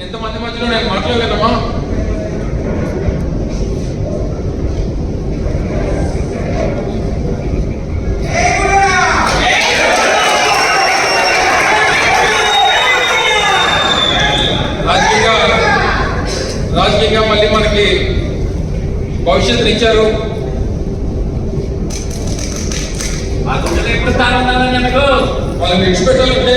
ఎంతమంది మధ్యలో నేను మాట్లాడలేదమ్మా రాజకీయంగా మళ్ళీ మనకి భవిష్యత్తుని ఇచ్చారు. వాళ్ళని విడిచిపెట్టాలంటే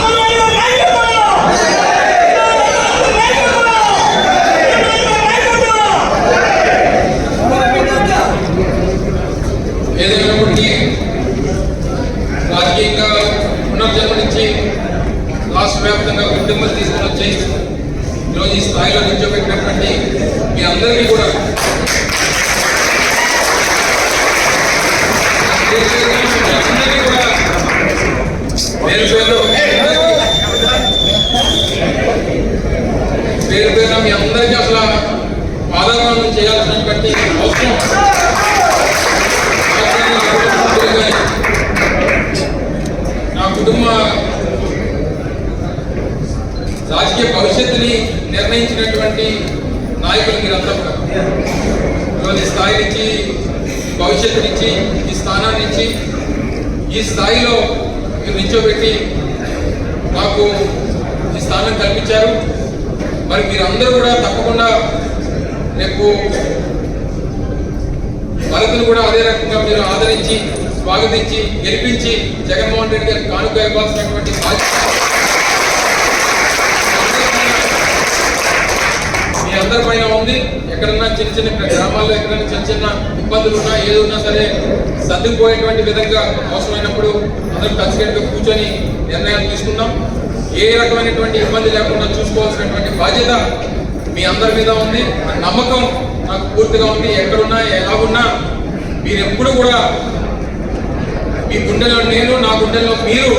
యొక్క పునర్జన్మ నుంచి రాష్ట్ర వ్యాప్తంగా గుర్తింపులు తీసుకుని వచ్చి ఈరోజు ఈ స్థాయిలో నిల్చోబెట్టినటువంటి మీ అందరికీ కూడా మీ అందరికీ కూడా పేరు పేరు పేరు మీ అందరికీ అసలు పాదాలను చేయాల్సినటువంటి అవసరం. కుటుంబ రాజకీయ భవిష్యత్తుని నిర్ణయించినటువంటి నాయకులు మీరంతా కూడా. ఈరోజు స్థాయి నుంచి భవిష్యత్తు నుంచి ఈ స్థానాన్ని ఇచ్చి ఈ స్థాయిలో మీరు నిల్చోబెట్టి మాకు ఈ స్థానం కల్పించారు. మరి మీరందరూ కూడా తప్పకుండా రేపు భరతులు కూడా అదే రకంగా మీరు ఆదరించి స్వాగతించి గెలిపించి జగన్మోహన్ రెడ్డి గారికి కానుక ఇవ్వాల్సినటువంటి బాధ్యత. మీ అందరి పైన ఉంది. ఎక్కడన్నా చిన్న చిన్న గ్రామాల్లో ఎక్కడైనా చిన్న చిన్న ఇబ్బందులు ఉన్నా ఏది ఉన్నా సరే సర్దుకుపోయేటువంటి విధంగా అవసరమైనప్పుడు అందరూ కలిసికట్టుగా కూర్చొని నిర్ణయాలు తీసుకుందాం. ఏ రకమైనటువంటి ఇబ్బంది లేకుండా చూసుకోవాల్సినటువంటి బాధ్యత మీ అందరి మీద ఉంది. నమ్మకం నాకు పూర్తిగా ఉంది. ఎక్కడున్నా ఎలా ఉన్నా మీరు ఎప్పుడు కూడా మీ గుండెలో నేను నా గుండెల్లో మీరు.